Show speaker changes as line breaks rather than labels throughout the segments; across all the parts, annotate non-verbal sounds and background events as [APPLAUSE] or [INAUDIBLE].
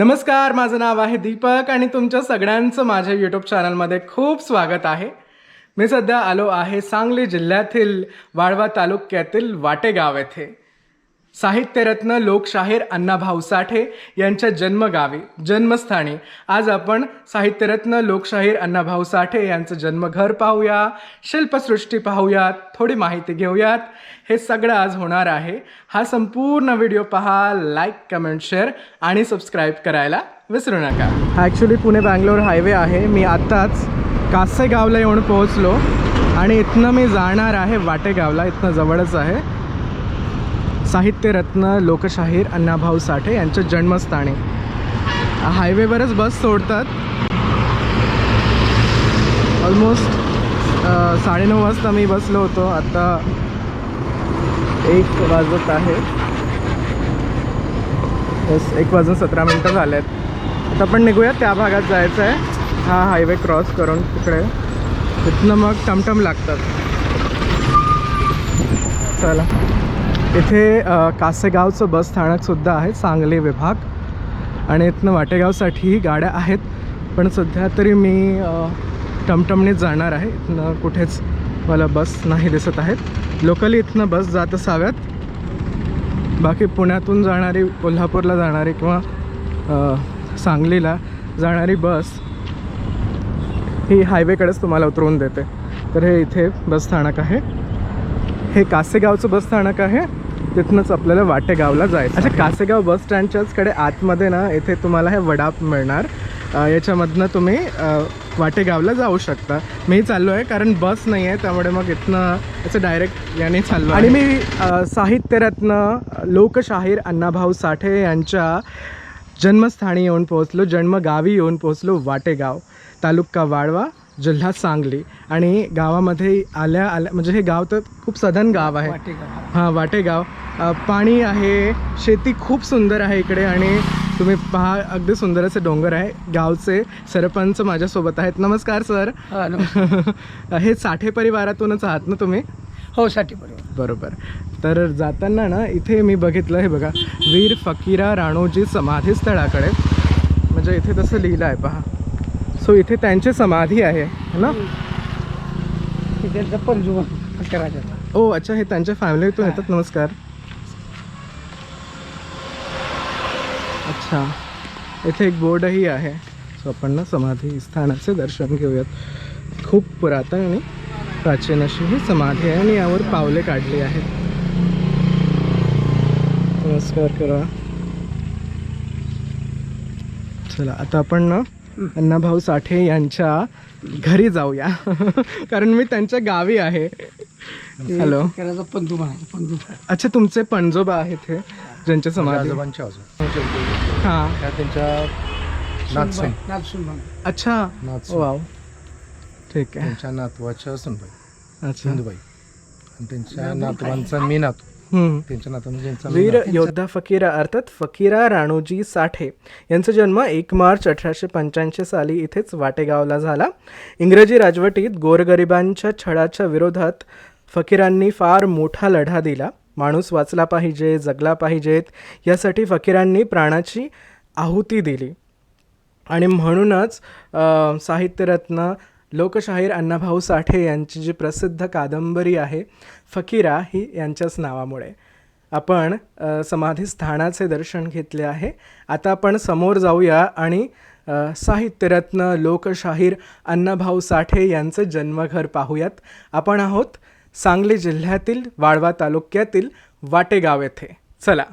नमस्कार माझं नाव आहे दीपक आणि तुमच्या सगळ्यांचं माझ्या यूट्यूब चॅनलमध्ये खूप स्वागत आहे. मी सध्या आलो आहे सांगली जिल्ह्यातील वाळवा तालुक्यातील वाटेगाव येथे. साहित्यरत्न लोकशाहीर अण्णाभाऊ साठे यांच्या जन्मगावी जन्मस्थानी. आज आपण साहित्यरत्न लोकशाहीर अण्णाभाऊ साठे यांचं जन्मघर पाहूया शिल्पसृष्टी पाहूयात थोडी माहिती घेऊयात. हे सगळं आज होणार आहे. हा संपूर्ण व्हिडिओ पहा लाईक कमेंट शेअर आणि सबस्क्राईब करायला विसरू नका. हा ॲक्च्युली पुणे बँगलोर हायवे आहे. मी आत्ताच कासेगावला येऊन पोहोचलो आणि इथनं मी जाणार आहे वाटेगावला. इथनं जवळच आहे. साहित्यरत्न लोकशाहीर अण्णाभाऊ साठे यांच्या जन्मस्थानी. हायवेवरच बस सोडतात. ऑलमोस्ट साडेनऊ वाजता मी बसलो होतो. आता एक वाजत आहे. बस एक वाजून सतरा मिनटं झाले आहेत आता आपण निघूया त्या भागात जायचं आहे हा हायवे क्रॉस करून तिकडे. तिथनं मग टमटम लागतात. चला. इथे कासेगावचं बस स्थानकसुद्धा आहे सांगली विभाग. आणि इथनं वाटेगावसाठीही गाड्या आहेत. पण सध्या तरी मी टमटमनीच जाणार आहे. इथनं कुठेच मला बस नाही दिसत आहेत. लोकली इथनं बस जात असाव्यात. बाकी पुण्यातून जाणारी कोल्हापूरला जाणारी किंवा सांगलीला जाणारी बस ही हायवेकडेच तुम्हाला उतरवून देते. तर हे इथे बस स्थानक आहे. हे कासेगावचं बस स्थानक आहे. तिथनंच आपल्याला वाटेगावला जायचं अच्छा कासेगाव बस स्टँडच्याच कडे आतमध्ये ना इथे तुम्हाला हे वडाप मिळणार. याच्यामधनं तुम्ही वाटेगावला जाऊ शकता. मी चाललो आहे कारण बस नाही आहे त्यामुळे मग इथनं याचं डायरेक्ट याने चाललो आणि मी साहित्यरत्न लोकशाहीर अण्णाभाऊ साठे यांच्या जन्मस्थानी येऊन पोहोचलो जन्मगावी येऊन पोहोचलो वाटेगाव तालुका वाळवा. जिल्हा सांगली. आणि गावामध्ये आल्या आल्या म्हणजे हे गाव तर खूप सधन गाव आहे. हां वाटेगाव. पाणी आहे शेती खूप सुंदर आहे इकडे आणि तुम्ही पहा अगदी सुंदर असे डोंगर आहे. गावचे सरपंच माझ्यासोबत आहेत. नमस्कार सर.
हा. [LAUGHS]
हे साठे परिवारातूनच आहात ना तुम्ही?
हो साठी बरोबर
बरोबर. तर जाताना ना इथे मी बघितलं हे बघा वीर फकीरा राणोजी समाधी स्थळाकडे म्हणजे इथे तसं लिहिलं आहे पहा. सो इथे त्यांची समाधी आहे है ना?
त्यांचं
ओ अच्छा हे त्यांच्या फॅमिलीतून येतात नमस्कार. अच्छा इथे एक बोर्डही आहे. सो आपण ना समाधी स्थानाचे दर्शन घेऊयात. खूप पुरातन आणि प्राचीन अशी ही समाधी आहे आणि यावर पावले काढली आहेत. नमस्कार करा. चला आता आपण ना अण्णाभाऊ साठे यांच्या घरी जाऊया. कारण मी त्यांच्या गावी आहे. हॅलो
करायचा पंजू म्हणायचं पंजू
अच्छा तुमचे पणजोबा आहेत हे ज्यांच्या समाधी.
आजोबांच्या आजोबा
हां.
त्या त्यांच्या नातसून
अच्छा.
नातसून
वाव. ठीक आहे.
त्यांच्या नातवाच्या सुनबाई.
अच्छा.
सिंधुबाई. आणि त्यांच्या नातवांचा मी नातू. त्यांच्या ज्यांचा मी
वीर. योद्धा फकीरा अर्थात फकीरा राणोजी साठे यांचा जन्म एक मार्च अठराशे पंच्याऐंशी साली इथेच वाटेगावला झाला. इंग्रजी राजवटीत गोरगरिबांच्या छळाच्या विरोधात फकीरांनी फार मोठा लढा दिला. माणूस वाचला पाहिजे जगला पाहिजेत यासाठी फकीरांनी प्राणाची आहुती दिली. आणि म्हणूनच साहित्यरत्न लोकशाहीर अण्णाभाऊ साठे यांची जी प्रसिद्ध कादंबरी आहे फकीरा ही यांच्याच नावामुळे. आपण समाधीस्थानाचे समाधी स्थानाचे दर्शन घेतले आहे. आता आपण समोर जाऊया आणि साहित्यरत्न लोकशाहीर अण्णाभाऊ साठे यांचं जन्मघर पाहूयात. आपण आहोत सांगली जिल्ह्यातील वाळवा तालुक्यातील वाटेगाव येथे. चला.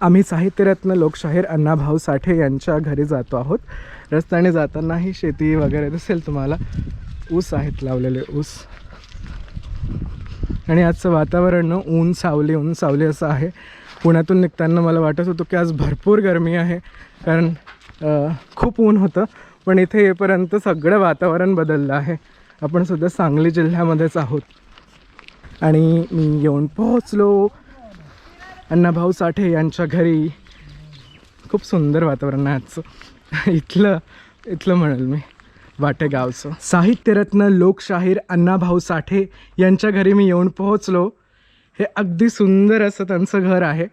आम्ही साहित्यरत्न लोकशाहीर अण्णाभाऊ साठे यांच्या घरी जातो आहोत. रस्त्याने जातानाही शेती वगैरे दिसेल तुम्हाला. ऊस आहेत लावलेले ऊस. आणि आजचं वातावरण ना ऊन सावली ऊन सावली असं आहे. पुण्यातून निघताना मला वाटत होतं की आज भरपूर गरमी आहे. कारण खूप ऊन होतं. पण इथे येईपर्यंत सगळं वातावरण बदललं आहे. आपण सुद्धा सांगली जिल्ह्यामध्येच आहोत. आणि मी येऊन पोहोचलो. अण्णाभाऊ साठे यांच्या घरी. खूप सुंदर वातावरण आहे आजचं. [LAUGHS] इथलं इथलं म्हणेल मी वाटेगावचं साहित्यरत्न लोकशाहीर अण्णाभाऊ साठे यांच्या घरी मी येऊन पोहोचलो. हे अगदी सुंदर असं त्यांचं घर आहे.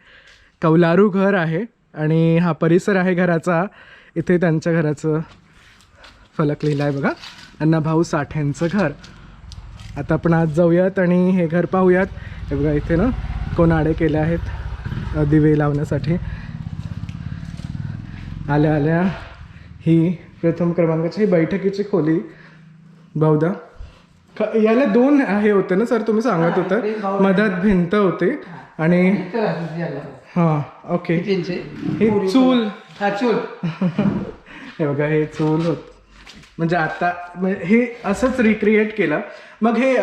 कौलारू घर आहे आणि हा परिसर आहे घराचा. इथे त्यांच्या घराचं फलक लिहिलं आहे बघा. अण्णाभाऊ साठ्यांचं घर. आता आपण आज जाऊयात आणि हे घर पाहूयात. हे बघा इथे ना कोणाडे केले आहेत दिवे लावण्यासाठी. आल्या आल्या. ही प्रथम क्रमांकाची ही बैठकीची खोली. बहुधा. याला दोन हे होते ना सर? तुम्ही सांगत होता. मधात भिंत होते आणि. हां ओके. हे चूल.
हा चूल. [LAUGHS]
हे बघा हे चूल होत. म्हणजे आता म्हणजे हे असंच रिक्रिएट केलं. मग हे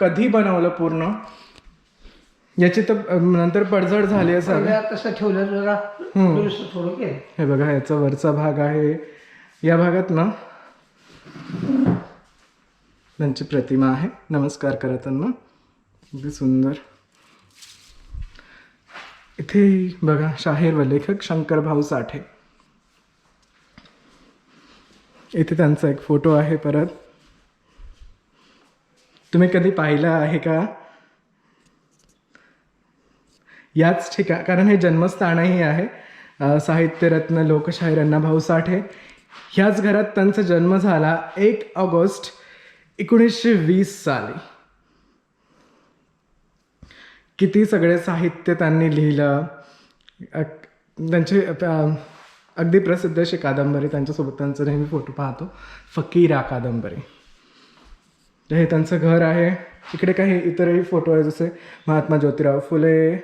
कधी बनवलं पूर्ण? याची तर नंतर पडझड झाली
तसं ठेवलं जरा
हे बघा ह्याचा वरचा भाग आहे. या भागात ना त्यांची प्रतिमा आहे. नमस्कार करा त्यांना. अगदी सुंदर. इथे बघा शाहीर व लेखक शंकरभाऊ साठे. इथे त्यांचा एक फोटो आहे परत. तुम्ही कधी पाहिला आहे का? याच ठिकाण कारण हे जन्मस्थानही आहे. साहित्यरत्न लोकशाहीर अण्णाभाऊ साठे. ह्याच घरात त्यांचा जन्म झाला एक ऑगस्ट एकोणीसशे वीस साली. किती सगळे साहित्य त्यांनी लिहिलं त्यांचे अगदी प्रसिद्ध अशी कादंबरी त्यांच्यासोबत त्यांचा नेहमी फोटो पाहतो फकीरा कादंबरी. तर हे त्यांचं घर आहे. इकडे काही इतरही फोटो आहे जसे महात्मा ज्योतिराव फुले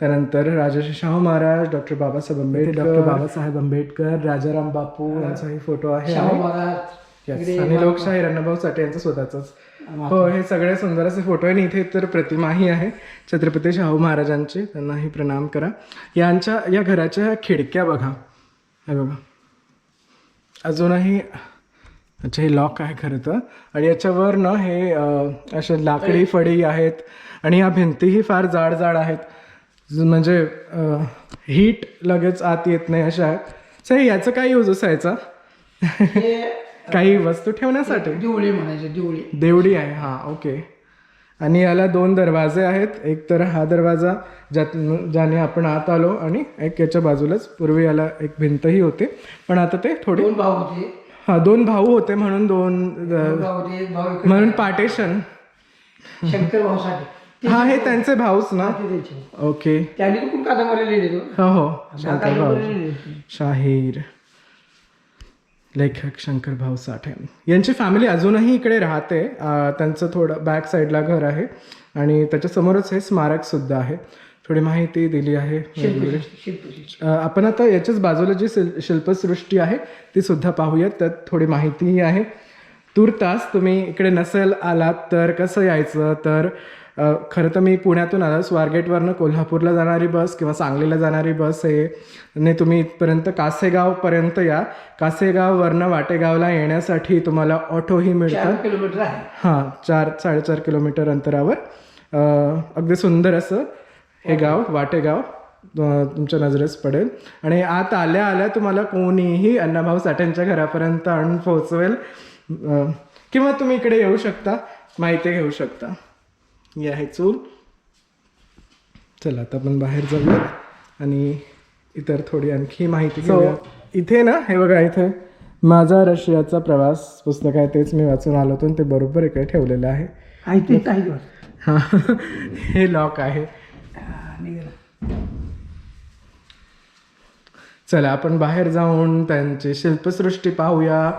त्यानंतर राजर्षी शाहू महाराज डॉक्टर बाबासाहेब आंबेडकर डॉक्टर बाबासाहेब आंबेडकर राजाराम बापू यांचाही फोटो आहे.
शाहू
आणि- लोकशाहीर अण्णाभाऊ साठे यांचं स्वतःच हो हे सगळे सुंदर असे फोटो आहे आणि इथे तर प्रतिमाही आहे. छत्रपती शाहू महाराजांची. त्यांनाही प्रणाम करा. यांच्या या घराच्या खिडक्या बघा. हे बघा. अजूनही अच्छा हे लॉक आहे खरं तर. आणि याच्यावर ना हे अशा लाकडी फळी आहेत. आणि या भिंतीही फार जाड जाड आहेत. म्हणजे हीट लगेच आत येत नाही अशा. आहेत सर याचं काय यूज असायचा [LAUGHS] काही वस्तू ठेवण्यासाठी?
दिवळी म्हणायचे दिवळी.
देवडी आहे हा ओके. आणि याला दोन दरवाजे आहेत. एक तर हा दरवाजा ज्यात ज्याने आपण आत आलो आणि एक याच्या बाजूलाच पूर्वी याला एक भिंतही होते. पण आता ते थोडे
दोन भाऊ होते.
हा दोन भाऊ होते म्हणून दोन म्हणून पार्टेशन.
शंकर भाऊ साठी
हा हे त्यांचे भाऊच ना. ओके.
त्यांनी कादंबरी लिहिली
हो हो. शंकर भाऊ. शाहीर. लेखक शंकरभाऊ साठे. यांची फॅमिली अजूनही इकडे राहते. त्यांचं थोडं बॅक साईडला घर आहे. आणि त्याच्यासमोरच हे स्मारकसुद्धा आहे. थोडी माहिती दिली आहे. आपण आता याच्याच बाजूला जी शिल शिल्पसृष्टी आहे ती सुद्धा पाहूयात. त्यात थोडी माहितीही आहे. तूर्तास तुम्ही इकडे नसेल आलात तर कसं यायचं? तर खरं तर मी पुण्यातून आलो. स्वारगेटवरनं कोल्हापूरला जाणारी बस किंवा सांगलीला जाणारी बस आहे ने तुम्ही इथपर्यंत कासेगावपर्यंत या. कासेगाववरनं वाटेगावला येण्यासाठी तुम्हाला ऑटोही मिळतं.
चार किलोमीटर आहे.
हां चार साडेचार किलोमीटर अंतरावर. अगदी सुंदर असं हे गाव वाटेगाव तुमच्या नजरेस पडेल. आणि आत आल्या आल्या तुम्हाला कोणीही अण्णाभाऊ साठ्यांच्या घरापर्यंत आणून पोहोचवेल. किंवा तुम्ही इकडे येऊ शकता माहिती घेऊ शकता. ही आहे चूल. चला आता आपण बाहेर जाऊया आणि इतर थोडी आणखी माहिती घेऊया इथे ना हे बघा इथे माझा रशियाचा प्रवास पुस्तक आहे तेच मी वाचून आलो होतो ते बरोबर इकडे ठेवलेलं आहे. हा हे लॉक आहे. चला आपण बाहेर जाऊन त्यांची शिल्पसृष्टी पाहूया.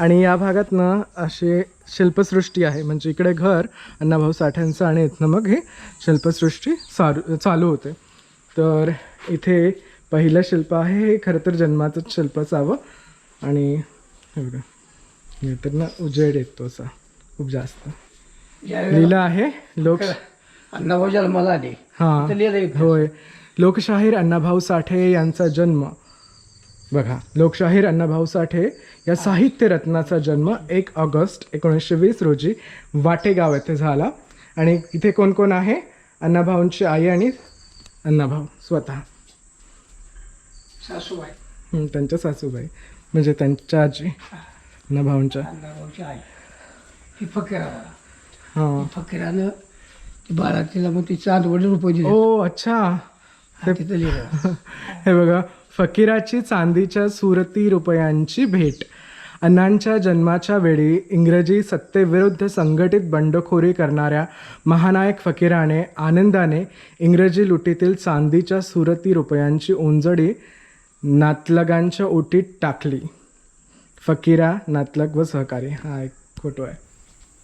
आणि या भागात ना असे शिल्पसृष्टी आहे. म्हणजे इकडे घर अण्णाभाऊ साठ्यांचं आणि इथनं मग हे शिल्पसृष्टी चालू चालू होते. तर इथे पहिलं शिल्प आहे. हे खरं तर जन्माचंच शिल्प असावं. आणि हे हे तर ना उजेड येतो असा. खूप जास्त. लिहिलं आहे. लोक
अण्णाभाऊ जन्माला आले.
हां. होय. लोकशाहीर अण्णाभाऊ साठे यांचा जन्म. बघा लोकशाहीर अण्णाभाऊ साठे या साहित्य रत्नाचा जन्म एक ऑगस्ट एकोणीसशे वीस रोजी वाटेगाव येथे झाला. आणि इथे कोण कोण आहे? अण्णाभाऊंची आई आणि अण्णाभाऊ स्वतः.
सासूबाई.
त्यांच्या सासूबाई. म्हणजे त्यांच्या आजी अण्णाभाऊंच्या.
अण्णाभाऊची आई. ही फकीरा
हां.
फकीरानं ती बारातीला मग ती चांदवड रुपये दिले.
ओ अच्छा. [LAUGHS]
हे
बघा फकीराची चांदीच्या सुरती रुपयांची भेट. अण्णांच्या जन्माच्या वेळी इंग्रजी सत्तेविरुद्ध संघटित बंडखोरी करणाऱ्या महानायक फकीराने आनंदाने इंग्रजी लुटीतील चांदीच्या सुरती रुपयांची ओंजडी नातलगांच्या ओटीत टाकली. फकीरा नातलग व सहकारी हा एक फोटो आहे.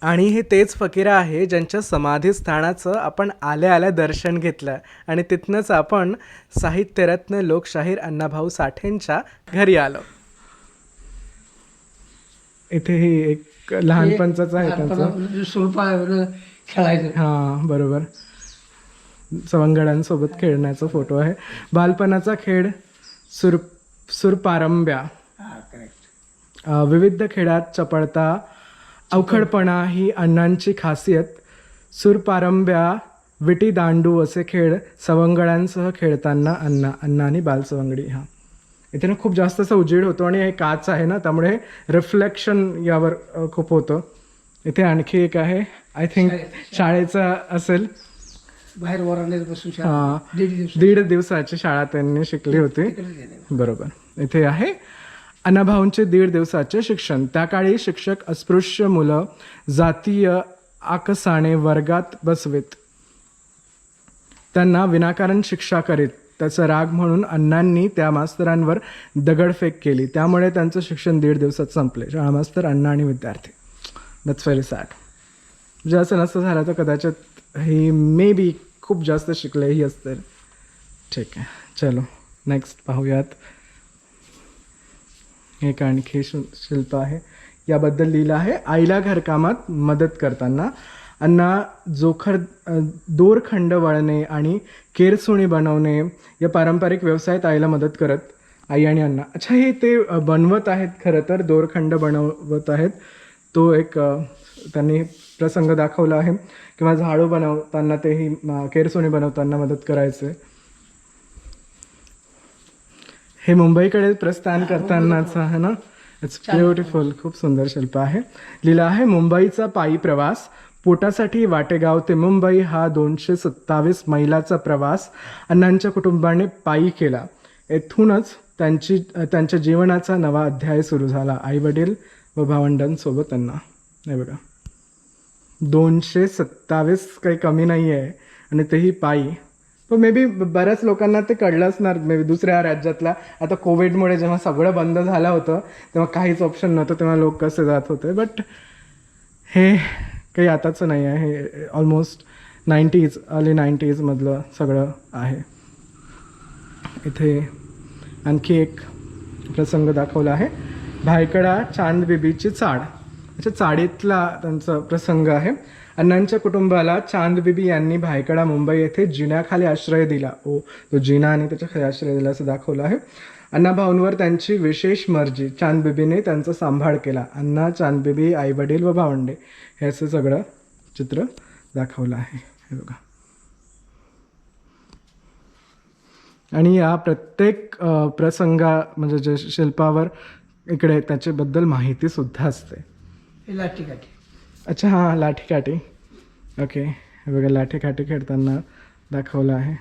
आणि हे तेच फकीरा आहे ज्यांच्या समाधीस्थानाचं आपण आल्या आल्या दर्शन घेतलं आणि तिथनंच आपण साहित्यरत्न लोकशाहीर अण्णाभाऊ साठेंच्या घरी आलो. इथे ही एक लहानपणचाच आहे त्यांचं.
सुरपावर खेळायचं.
हां बरोबर. सवंगडांसोबत खेळण्याचा फोटो आहे. बालपणाचा खेळ सुर सुरपारंब्या.
हा
विविध खेळात चपळता अवखडपणा ही अण्णांची खासियत. सुरपारंब्या विटी दांडू असे खेळ सवंगड्यांसह खेळताना अण्णा अण्णा आणि बालसवंगडी हा. इथे ना खूप जास्त असा उजेड होतो आणि हे काच आहे ना त्यामुळे रिफ्लेक्शन यावर खूप होतं. इथे आणखी एक आहे. आय थिंक शाळेचा असेल.
बाहेर वरांड्यात बसून
हा.
दीड दिवस.
दीड दिवसाची शाळा त्यांनी शिकली होती. बरोबर. इथे आहे. अण्णाभाऊंचे दीड दिवसाचे शिक्षण. त्या काळी शिक्षक अस्पृश्य मुलं जातीय आकसाने वर्गात बसवेत. त्यांना विनाकारण शिक्षा करीत. त्याचा राग म्हणून अण्णांनी त्या मास्तरांवर दगडफेक केली. त्यामुळे त्यांचं शिक्षण दीड दिवसात संपले. शाळा मास्तर अण्णा आणि विद्यार्थी. दॅट्स व्हेरी सॅड म्हणजे असं नसतं झालं तर कदाचित ही मे बी खूप जास्त शिकलेही असते ठीक आहे. चलो नेक्स्ट पाहूयात. एक आणखी शि शिल्प आहे. याबद्दल लिहिलं आहे. आईला घरकामात मदत करताना अण्णा जोखर दोरखंड वळणे आणि केरसुणी बनवणे या पारंपरिक व्यवसायात आईला मदत करत आई आणि अण्णा. अच्छा हे ते बनवत आहेत खरं तर दोरखंड बनवत आहेत. तो एक त्यांनी प्रसंग दाखवला आहे. किंवा झाडू बनवताना तेही केरसोणी बनवताना मदत करायचे. हे मुंबईकडे प्रस्थान करतानाच आहे ना? इट्स ब्युटिफुल खूप सुंदर शिल्प आहे. लिहिलं आहे मुंबईचा पायी प्रवास. पोटासाठी वाटेगाव ते मुंबई हा दोनशे सत्तावीस मैलाचा प्रवास. अण्णांच्या कुटुंबाने पायी केला. येथूनच त्यांची त्यांच्या जीवनाचा नवा अध्याय सुरू झाला. आईवडील व भावंडांसोबत त्यांना हे बघा. दोनशे सत्तावीस काही कमी नाही आहे आणि तेही पायी. पण मे बी बऱ्याच लोकांना ते कळलं असणार मे बी दुसऱ्या राज्यातल्या आता कोविडमुळे जेव्हा सगळं बंद झालं होतं तेव्हा काहीच ऑप्शन नव्हतं तेव्हा लोक कसे जात होते. बट हे काही आताचं नाही आहे. हे ऑलमोस्ट नाईन्टीज अर्ली नाईन्टीजमधलं सगळं आहे. इथे आणखी एक प्रसंग दाखवला आहे. भायकडा चांद बेबीची चाड. अच्छा चाडीतला त्यांचा प्रसंग आहे. अण्णांच्या कुटुंबाला चांदबिबी यांनी भायकडा मुंबई येथे जिन्याखाली आश्रय दिला. ओ तो जिना आणि त्याच्याखाली आश्रय दिला असं दाखवलं आहे. अण्णा भाऊंवर त्यांची विशेष मर्जी चांदबिबीने त्यांचा सांभाळ केला. अण्णा चांदबिबी आईवडील व भावंडे हे असं सगळं चित्र दाखवलं आहे. हे बघा. आणि या प्रत्येक प्रसंगा म्हणजे जे शिल्पावर इकडे त्याच्याबद्दल माहितीसुद्धा असते.
लाठी काठी
अच्छा हां लाठीकाठी. ओके हे बघा लाठीकाठी खेळताना दाखवलं आहे.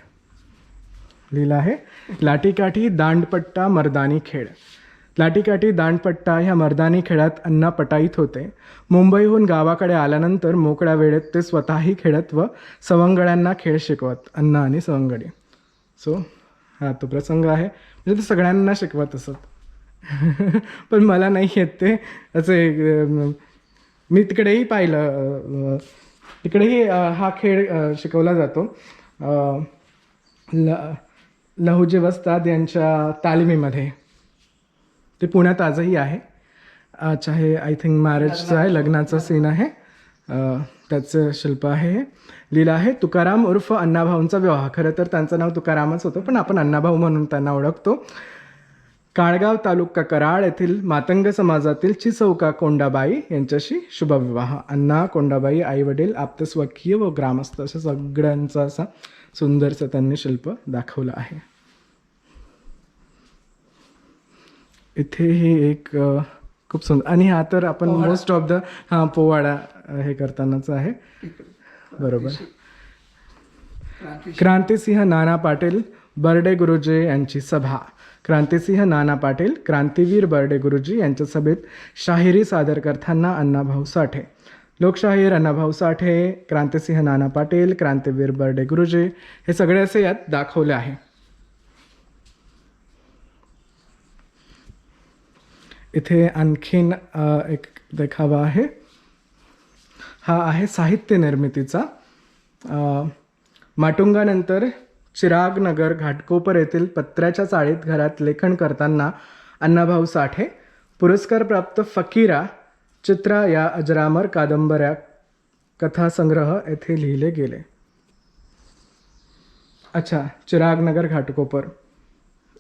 लिहिलं आहे लाठीकाठी दांडपट्टा मर्दानी खेळ. लाठीकाठी दांडपट्टा ह्या मर्दानी खेळात अण्णा पटाईत होते. मुंबईहून गावाकडे आल्यानंतर मोकळ्या वेळेत ते स्वतःही खेळत व सवंगड्यांना खेळ शिकवत अण्णा आणि सवंगडी. सो हा तो प्रसंग आहे. म्हणजे ते सगळ्यांना शिकवत असत. [LAUGHS] पण मला नाही येत ते. असे मी तिकडेही पाहिलं तिकडेही हा खेळ शिकवला जातो. ल लहुजी वस्ताद यांच्या तालिमीमध्ये. ते पुण्यात आजही आहे. अच्छा हे आय थिंक मॅरेजचं आहे लग्नाचा सीन आहे. त्याचं शिल्प आहे हे. लिहिलं आहे तुकाराम उर्फ अण्णाभाऊंचा विवाह. खरं तर त्यांचं नाव तुकारामच होतं पण आपण अण्णाभाऊ म्हणून त्यांना ओळखतो. काळगाव तालुका कराड येथील मातंग समाजातील चिचौका कोंडाबाई यांच्याशी शुभविवाह. अण्णा कोंडाबाई आई वडील आप्तस्वकीय व ग्रामस्थ असं सगळ्यांचा असा सुंदरचं त्यांनी शिल्प दाखवलं आहे. इथे ही एक खूप सुंदर आणि हा तर आपण मोस्ट ऑफ द हा पोवाडा हे करतानाच आहे. बरोबर.
क्रांती
क्रांतिसिंह नाना पाटील बर्डे गुरुजी यांची सभा. क्रांतिसिंह नाना पाटील क्रांतीवीर बर्डे गुरुजी यांच्या सभेत शाहिरी सादर करताना अण्णाभाऊ साठे. लोकशाहीर अण्णाभाऊ साठे क्रांतिसिंह नाना पाटील क्रांतीवीर बर्डे गुरुजी हे सगळे असे यात दाखवले आहे. इथे आणखीन एक देखावा आहे. हा आहे साहित्य निर्मितीचा. माटुंगानंतर चिरागनगर घाटकोपर येथील पत्र्याच्या चाळीत घरात लेखन करताना अण्णाभाऊ साठे पुरस्कारप्राप्त फकीरा चित्रा या अजरामर कादंबऱ्या कथासंग्रह येथे लिहिले गेले. अच्छा चिरागनगर घाटकोपर.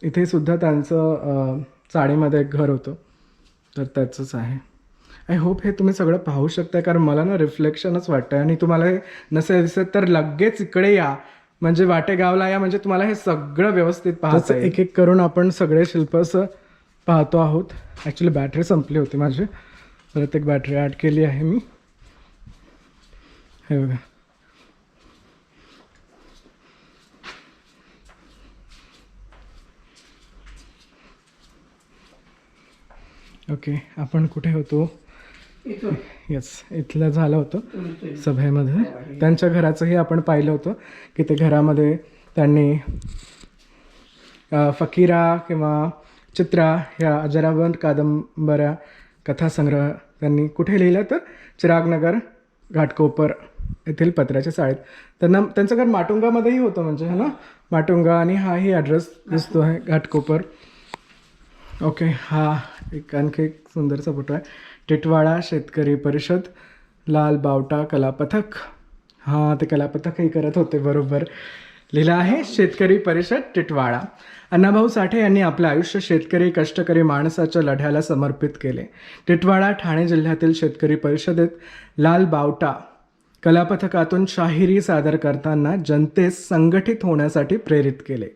इथे सुद्धा त्यांचं चाळीमध्ये एक घर होतं. तर त्याचंच आहे. आय होप हे तुम्ही सगळं पाहू शकता कारण मला ना रिफ्लेक्शनच वाटतं आणि तुम्हाला हे नसेल दिसत तर लगेच इकडे या. म्हणजे वाटेगावला या म्हणजे तुम्हाला हे सगळं व्यवस्थित पाहतं एक एक करून आपण सगळे शिल्पस पाहतो आहोत. ॲक्च्युली बॅटरी संपली होती माझी. परत एक बॅटरी ॲड केली आहे मी. हे बघा. ओके आपण कुठे होतो? येस इथलं झालं होतं सभेमध्ये. त्यांच्या घराचंही आपण पाहिलं होतं की ते घरामध्ये त्यांनी फकीरा किंवा चित्रा ह्या अजराबंद कादंबऱ्या कथासंग्रह त्यांनी कुठे लिहिलं तर चिरागनगर घाटकोपर येथील पत्र्याच्या शाळेत. त्यांना त्यांचं घर माटुंगामध्येही होतं म्हणजे है ना? माटुंगा आणि हाही ॲड्रेस दिसतो आहे घाटकोपर. ओके हा एक आणखी एक सुंदरसा फोटो आहे. टिटवाळा शेतकरी परिषद लाल बावटा कलापथक हां ते कलापथकही करत होते बरोबर. लिहिलं आहे शेतकरी परिषद टिटवाळा. अण्णाभाऊ साठे यांनी आपलं आयुष्य शेतकरी कष्टकरी माणसाच्या लढ्याला समर्पित केले. टिटवाळा ठाणे जिल्ह्यातील शेतकरी परिषदेत लाल बावटा कलापथकातून शाहिरी सादर करताना जनतेस संघटित होण्यासाठी प्रेरित केले.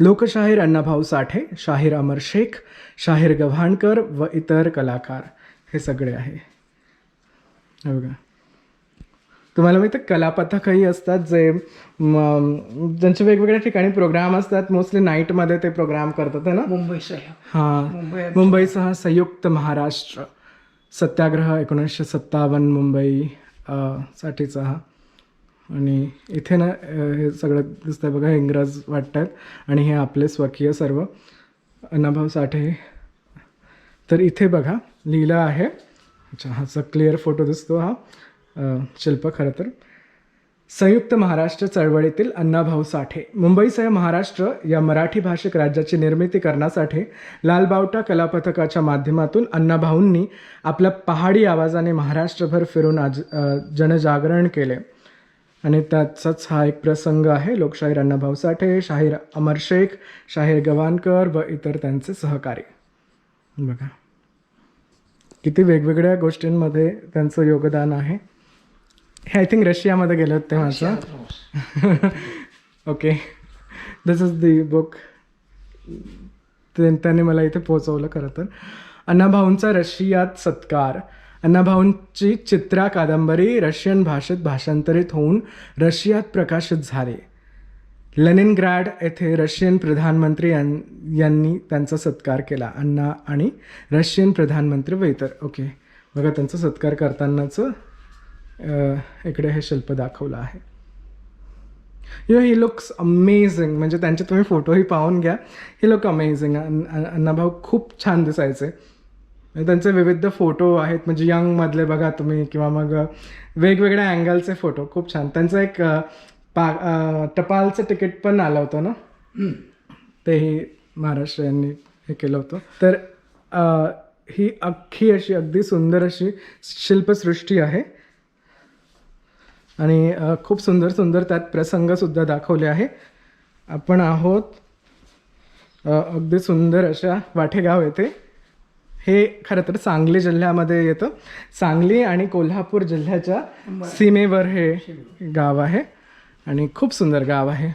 लोकशाहीर अण्णाभाऊ साठे शाहीर अमर शेख शाहीर गव्हाणकर व इतर कलाकार. हे सगळे आहे. हे बघा. तुम्हाला माहिती आहे, कलापथकही असतात जे ज्यांचे वेगवेगळ्या ठिकाणी प्रोग्राम असतात. मोस्टली नाईटमध्ये ते प्रोग्राम करतात ना?
मुंबईसह
हां.
मुंबई
मुंबईसह संयुक्त महाराष्ट्र. सत्याग्रह एकोणीसशे सत्तावन्न मुंबई साठीचा हा. आणि इथे ना हे सगळं दिसतंय बघा हे इंग्रज वाटत आहेत आणि हे आपले स्वकीय सर्व. अण्णाभाऊ साठे. तर इथे बघा लिहिलं आहे. अच्छा हाचा क्लिअर फोटो दिसतो हा. शिल्प खरं तर. संयुक्त महाराष्ट्र चळवळीतील अण्णाभाऊ साठे. मुंबईसह महाराष्ट्र या मराठी भाषिक राज्याची निर्मिती करण्यासाठी लालबावटा कलापथकाच्या माध्यमातून अण्णाभाऊंनी आपल्या पहाडी आवाजाने महाराष्ट्रभर फिरून आज जनजागरण केले. आणि त्याचाच हा एक प्रसंग आहे. लोकशाहीर अण्णाभाऊ साठे शाहीर अमर शेख शाहीर गवानकर व इतर त्यांचे सहकारी. बघा. किती वेगवेगळ्या गोष्टींमध्ये त्यांचं योगदान आहे. हे आय थिंक रशियामध्ये गेले होते माझं okay this is the book त्यांनी मला इथे पोहोचवलं खरं तर. अण्णाभाऊंचा रशियात सत्कार. अण्णाभाऊंची चित्रा कादंबरी रशियन भाषेत भाषांतरित होऊन रशियात प्रकाशित झाली. लेनिनग्रॅड येथे रशियन प्रधानमंत्री यां यांनी त्यांचा सत्कार केला. अण्णा आणि रशियन प्रधानमंत्री वेतर. ओके. बघा त्यांचा सत्कार करतानाचं इकडे हे शिल्प दाखवलं आहे. यू ही लुक्स अमेझिंग म्हणजे त्यांचे तुम्ही फोटोही पाहून घ्या. हे लुक अमेझिंग अण्णाभाऊ खूप छान दिसायचे. म्हणजे त्यांचे विविध फोटो आहेत. म्हणजे यंगमधले बघा तुम्ही किंवा मग वेगवेगळ्या अँगलचे फोटो. खूप छान. त्यांचा एक पा अ, टपालचं तिकीट पण आलं होतं ना? तेही महाराष्ट्र यांनी हे केलं होतं. तर अ, ही अख्खी अशी अगदी सुंदर अशी शिल्पसृष्टी आहे. आणि अ, खूप सुंदर सुंदर त्यात प्रसंगसुद्धा दाखवले आहे. आपण आहोत अ, अगदी सुंदर अशा वाठेगाव येथे. हे खरं तर सांगली जिल्ह्यामध्ये येतं. सांगली आणि कोल्हापूर जिल्ह्याच्या सीमेवर हे गाव आहे. आणि खूप सुंदर गाव आहे.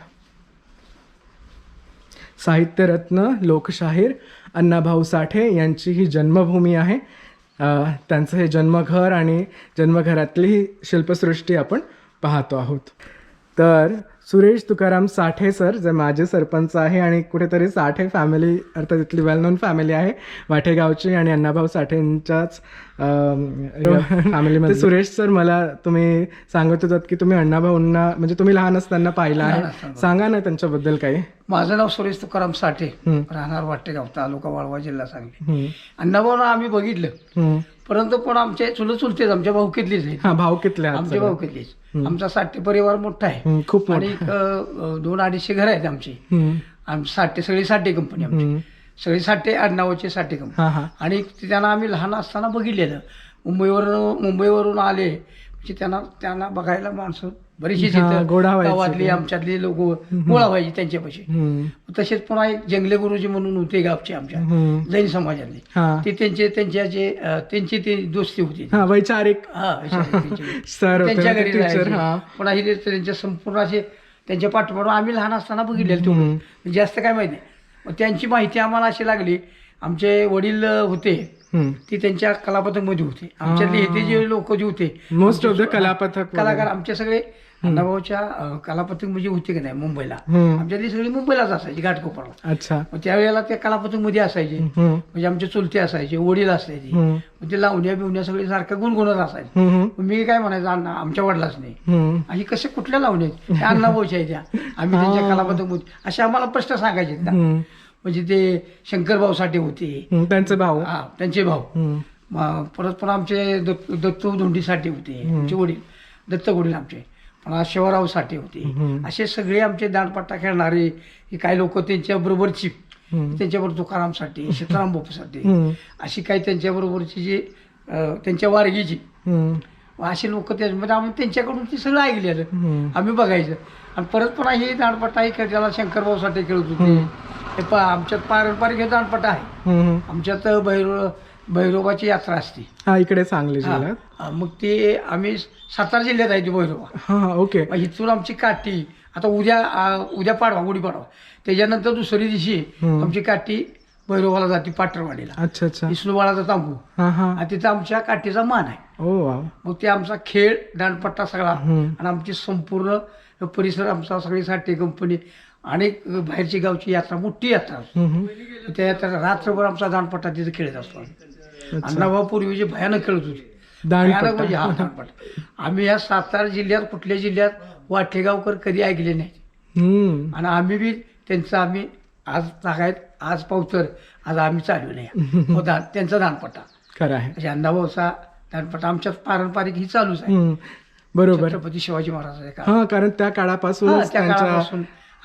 साहित्यरत्न लोकशाहीर अण्णाभाऊ साठे यांची ही जन्मभूमी आहे. त्यांचं हे जन्मघर आणि जन्मघरातली ही शिल्पसृष्टी आपण पाहतो आहोत. तर सुरेश तुकाराम साठे सर जे माजी सरपंच आहे आणि कुठेतरी साठे फॅमिली अर्थात इथली वेल नोन फॅमिली आहे वाठेगावची आणि अण्णाभाऊ साठेंच्याच फॅमिलीमध्ये सुरेश सर मला तुम्ही सांगत होतात की तुम्ही अण्णाभाऊंना म्हणजे तुम्ही लहान असताना पाहिलं आहे. सांगा ना त्यांच्याबद्दल काही
माझं नाव सुरेश तुकाराम साठे. राहणार वाटेगाव तालुका वाळवा जिल्हा सांगली. अण्णाभाऊना आम्ही बघितलं. परंतु पण आमचे चुलत चुलतेच आमच्या भाऊकीतलीच आहेत.
हा भाऊ कितले आहात
आमच्या
सगळे?
भाऊकीतलीच. आमचा साठे परिवार मोठा आहे.
खूप
आणि
मोठं
एक, अ, दोन अडीचशे घर आहेत आमची.
हम्म.
आमची साठे सगळी साठे कंपनी आमची.
हम्म.
सगळी साठे आडनावाची साठे कंपनी.
हा हा.
आणि ते त्यांना आम्ही लहान असताना बघितलेलं. मुंबईवरून मुंबईवरून आले. म्हणजे त्यांना त्यांना बघायला माणसं बरीचशी
गोडा
गावातली. आमच्यातली लोक गोळा व्हायची त्यांच्यापाशी. तसेच पुन्हा एक जंगले गुरुजी म्हणून होते गावचे आमच्या. जैन समाजातले. ते त्यांचे त्यांच्या जे त्यांची ती दोस्ती होती.
हा वैचारिक.
हा, [LAUGHS] त्यांच्या घरी पुन्हा हे त्यांच्या संपूर्ण असे त्यांच्या पाठोपाठ आम्ही लहान असताना बघितलेलं
हम्म.
तेवढं जास्त काय माहिती मग त्यांची माहिती आम्हाला अशी लागली आमचे वडील होते. ते त्यांच्या कलापथकमध्ये होते. आमच्यातले हे. जे लोक जे होते.
मोस्ट ऑफ द कलापथक
कलाकार आमचे सगळे अण्णाभाऊच्या कलापथक म्हणजे होते की नाही मुंबईला. आमच्यातली सगळी मुंबईलाच असायची घाटकोपरला.
अच्छा.
त्यावेळेला ते कलापथकमध्ये असायचे.
हम्म.
म्हणजे आमचे चुलते असायचे वडील असायचे. ते लावण्या बिवण्या सगळे सारखं गुणगुणत असायचे. मी काय म्हणायचं अण्णा आमच्या वडिलाच नाही. आणि कसे कुठल्या लावण्यात त्या अण्णाभाऊच्या त्या आम्ही त्यांच्या
हा.
कलापथकमध्ये असे आम्हाला प्रश्न सांगायचे. म्हणजे ते शंकरभाऊ साठे होते.
त्यांचे भाऊ.
हा त्यांचे भाऊ. परत पण आमचे दत्त दत्तू धोंडीसाठी होते आमचे वडील. दत्त वडील आमचे. शिवराव साठे होते. असे सगळे आमचे दांडपट्टा खेळणारे काही लोक त्यांच्या बरोबरची. त्यांच्याबरोबर तुकाराम साठे सीताराम बापूसाठी
हम्म.
अशी काही त्यांच्याबरोबरची जी त्यांच्या वारगीची. असे लोक त्याच्यामध्ये आम्ही त्यांच्याकडून ते सगळं ऐकलेलं. आम्ही बघायचं आणि परत पुन्हा हे दांडपट्टा हे खेळ त्याला शंकरभाऊ साठे खेळत होते हे आमच्यात पारंपरिक हे दांडपट्टा आहे. आमच्यात भैरव भैरोबाची यात्रा असते.
हा इकडे सांगली. जिल्ह्यात.
हा, मग ते आम्ही सातारा जिल्ह्यात आहे ती भैरोबा.
हा हा ओके.
मग इथून आमची काठी आता उद्या आ, उद्या पाडवा गुढी पाडवा. त्याच्यानंतर दुसरी दिवशी
हम्म.
आमची काठी भैरोबाला जाते पाटरवाडीला.
अच्छा अच्छा.
विष्णुबाळाचा तांबू.
हा हा.
आणि तिथं आमच्या काठीचा मान आहे.
ओ वा.
मग ते आमचा खेळ दांडपट्टा सगळा
हम्म.
आणि आमची संपूर्ण परिसर आमचा सगळी साठी कंपनी अनेक बाहेरची गावची यात्रा मोठी यात्रा. असते.
हम्म.
त्या यात्रा रात्रभर आमचा दांडपट्टा तिथे खेळत असतो अण्णाभाऊ पूर्वी जे भयानक खेळत होते. भयानक म्हणजे हा दांडपट्टा. आम्ही या सातारा जिल्ह्यात कुठल्या जिल्ह्यात वाटेगावकर कधी ऐकले नाही. आणि आम्ही बी त्यांचं आम्ही आज तागायत आज पावतर आज आम्ही चालू नाही. [LAUGHS] हो दान त्यांचा दानपट्टा
खरं आहे.
म्हणजे अण्णाभाऊचा दानपट्टा आमच्यात पारंपरिक ही चालूच आहे.
बरोबर.
छत्रपती शिवाजी महाराजांच्या काळात.
हा कारण त्या
काळापासून.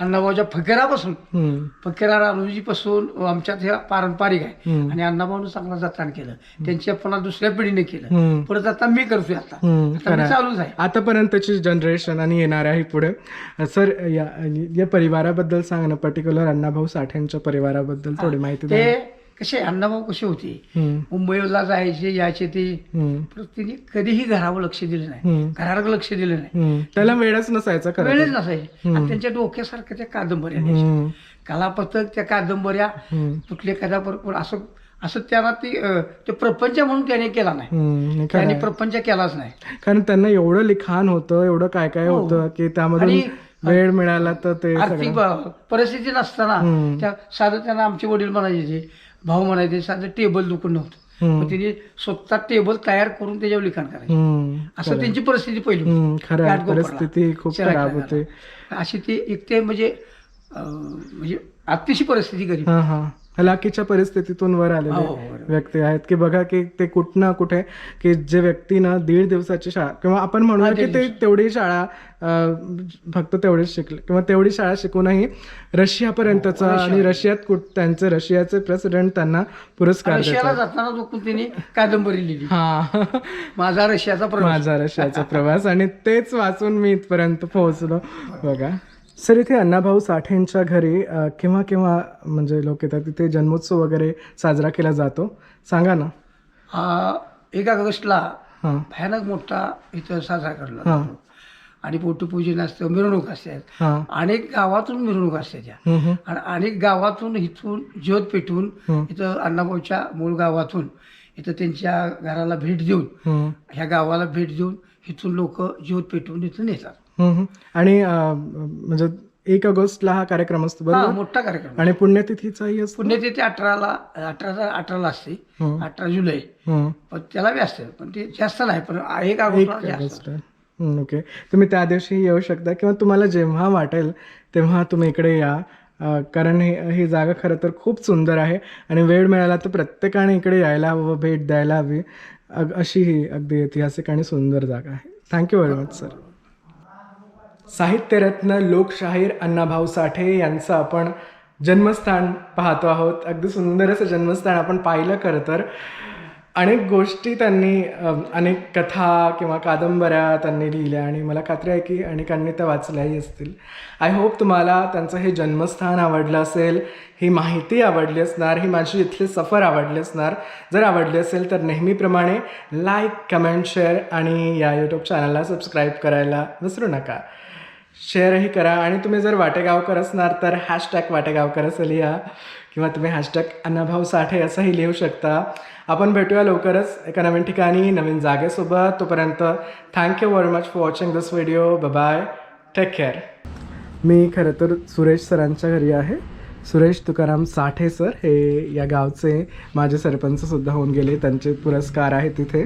अण्णाभाऊच्या फकीरापासून. फकीरा रानूजीपासून आमच्यात हे पारंपरिक आहे. आणि अण्णाभाऊनं चांगलं जतन केलं. त्यांच्या पुन्हा दुसऱ्या पिढीने केलं. परत आता मी करतोय आता. चालूच आहे.
आतापर्यंतची जनरेशन आणि येणार आहे पुढे सर या या परिवाराबद्दल सांग ना पर्टिक्युलर अण्णाभाऊ साठेंच्या परिवाराबद्दल थोडी माहिती
ते कसे अण्णाभाऊ कसे होते? मुंबईला जायचे यायचे ते. तिने कधीही घरावर लक्ष दिलं नाही. घरावर लक्ष दिलं नाही.
त्याला वेळच नसायचा
वेळच. नसायची. आणि त्यांच्या डोक्यासारख्या त्या कादंबऱ्या कलापथक त्या कादंबऱ्या कुठल्या एखाद्या बरोबर असं असं त्याला ती प्रपंच म्हणून त्याने केला नाही. त्याने. प्रपंच केलाच नाही.
कारण त्यांना एवढं लिखाण होतं एवढं काय काय
हो.
होतं की त्यामधून
आणि
वेळ मिळाला तर ते
आर्थिक परिस्थिती नसताना. त्या साधं त्यांना आमचे वडील म्हणायचे भाऊ म्हणायचे साधं टेबल दुखून नव्हतं. मग तिने स्वतः टेबल तयार करून त्याच्यावर लिखाण करायचं. असं. त्यांची परिस्थिती पहिली
खरं. परिस्थिती खूप खराब. होते.
अशी ती एक ते म्हणजे म्हणजे अतिशय परिस्थिती गरीब
हा हा हलाखीच्या परिस्थितीतून वर
हो,
आलेले
हो, बरोबर.
व्यक्ती आहेत की बघा की ते कुठं ना कुठे की जे व्यक्ती ना दीड दिवसाची शाळा किंवा आपण म्हणूया
हा,
की ते तेवढी शाळा फक्त तेवढीच शिकले किंवा तेवढी शाळा शिकूनही रशियापर्यंतचा
हो,
आणि रशियात कुठ त्यांचे रशियाचे प्रेसिडेंट त्यांना पुरस्कार
तिने कादंबरी लिहिली.
हा.
माझा रशियाचा
माझा रशियाचा प्रवास आणि तेच वाचून मी इथपर्यंत पोहोचलो. बघा. सर इथे अण्णाभाऊ साठेंच्या घरी केव्हा केव्हा म्हणजे लोक येतात? तिथे जन्मोत्सव वगैरे साजरा केला जातो. सांगा ना.
एक ऑगस्टला
हां.
भयानक मोठा इथं साजरा करला. जातो आणि पोटपूजन असतं मिरवणूक असतात
हां.
अनेक गावातून मिरवणूक असते त्या.
हम्म, हम्म,
आणि अनेक गावातून इथून ज्योत पेटून इथं अण्णाभाऊच्या मूळ गावातून इथं त्यांच्या घराला भेट देऊन
हम्म,
ह्या गावाला भेट देऊन इथून लोक ज्योत पेटवून इथून येतात.
आणि म्हणजे एक ऑगस्टला हा कार्यक्रम असतो
हा
बरोबर?
मोठा कार्यक्रम.
आणि पुण्यतिथीचाही असतो?
पुण्यतिथी अठराला अठरा अठराला असते. अठरा जुलै. पण त्याला बी असते पण ते जास्त नाही पण एक
एक
ऑगस्टला जास्त.
ऑगस्ट ओके तुम्ही त्या दिवशी येऊ शकता किंवा तुम्हाला जेव्हा वाटेल तेव्हा तुम्ही इकडे या. अं, कारण हे ही जागा खरं तर खूप सुंदर आहे आणि वेळ मिळाला तर प्रत्येकाने इकडे यायला हवं भेट द्यायला हवी. अग अशी ही अगदी ऐतिहासिक आणि सुंदर जागा आहे. Thank you very much sir Sahityaratna Lokshahir Annabhau Sathe यांचं आपण जन्मस्थान पाहतो आहोत. अगदी सुंदर असं जन्मस्थान आपण पाहिलं खरं तर. अनेक गोष्टी त्यांनी अनेक कथा किंवा कादंबऱ्या त्यांनी लिहिल्या आणि मला खात्री आहे की अनेकांनी त्या वाचल्याही असतील. आय होप तुम्हाला त्यांचं हे जन्मस्थान आवडलं असेल ही माहिती आवडली असणार ही माझी इथली सफर आवडली असणार. जर आवडली असेल तर नेहमीप्रमाणे लाईक कमेंट शेअर आणि या यूट्यूब चॅनलला सबस्क्राईब करायला विसरू नका. शेअरही करा. आणि तुम्ही जर वाटेगावकर असणार तर हॅशटॅग वाटेगावकर असं लिहा. किंवा तुम्ही हॅशटॅग अन्नभाऊ साठे असंही लिहू शकता. आपण भेटूया लवकरच एका नवीन ठिकाणी नवीन जागेसोबत. तोपर्यंत thank you very much for watching this video bye take care मी खरं तर सुरेश सरांच्या घरी आहे. सुरेश तुकाराम साठे सर हे या गावचे माझे सरपंचसुद्धा होऊन गेले. त्यांचे पुरस्कार आहेत तिथे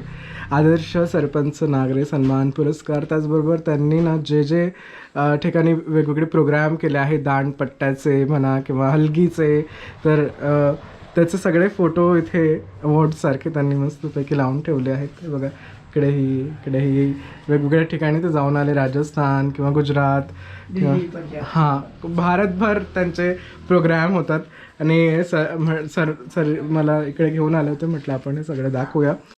आदर्श सरपंच नागरे सन्मान पुरस्कार. त्याचबरोबर त्यांनी ना जे जे ठिकाणी वेगवेगळे प्रोग्राम केले आहेत दांडपट्ट्याचे म्हणा किंवा हलगीचे तर त्याचे सगळे फोटो इथे अवॉर्डसारखे त्यांनी मस्तपैकी लावून ठेवले आहेत. बघा इकडेही इकडेही. वेगवेगळ्या ठिकाणी ते जाऊन आले राजस्थान किंवा गुजरात किंवा. हां भारतभर त्यांचे प्रोग्राम होतात. आणि सर सर सर मला इकडे घेऊन आले होते म्हटलं आपण हे सगळं दाखवूया.